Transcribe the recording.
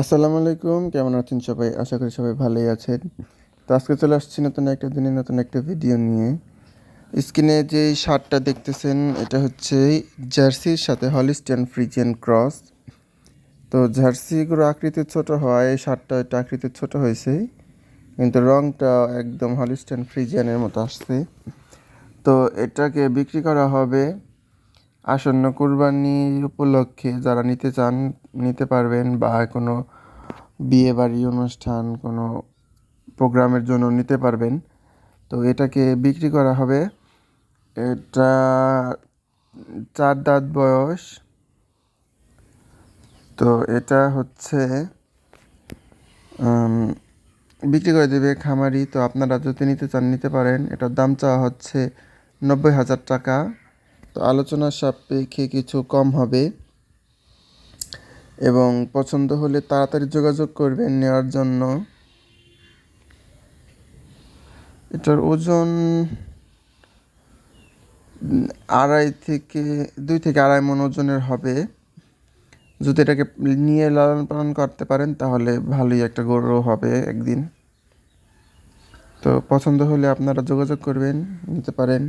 আসসালামু আলাইকুম, কেমন আছেন সবাই? আশা করি সবাই ভালোই আছেন। তো আজকে চলে আসছি নতুন একটা দিনে, নতুন একটা ভিডিও নিয়ে। স্ক্রিনে যে শার্টটা দেখতেছেন, এটা হচ্ছে জার্সির সাথে হলিস্টিয়ান ফ্রিজিয়ান ক্রস। তো জার্সিগুলো আকৃতির ছোট এই শার্টটা একটু আকৃতির ছোট হয়েছে, কিন্তু রংটা একদম হলিস্টিয়ান ফ্রিজিয়ানের মতো আসছে। তো এটাকে বিক্রি করা হবে আসন্ন কুরবানি উপলক্ষে যারা নিতে চান, নিতে পারবেন বা কোনো বিয়ে বাড়ি অনুষ্ঠান, কোনো প্রোগ্রামের জন্য নিতে পারবেন। তো এটাকে বিক্রি করা হবে। এটা চার দাঁত বয়স। তো এটা হচ্ছে বিক্রি করে দেবে খামারি। তো আপনারা যদি নিতে চান, নিতে পারেন। এটার দাম চাওয়া হচ্ছে নব্বই হাজার টাকা। তো আলোচনার সাপেক্ষে কিছু কম হবে এবং পছন্দ হলে তাড়াতাড়ি যোগাযোগ করবেন নেওয়ার জন্য। এটার ওজন আড়াই থেকে, দুই থেকে আড়াই মন ওজনের হবে। যদি এটাকে নিয়ে লালন পালন করতে পারেন, তাহলে ভালোই একটা গরু হবে একদিন। তো পছন্দ হলে আপনারা যোগাযোগ করবেন, নিতে পারেন।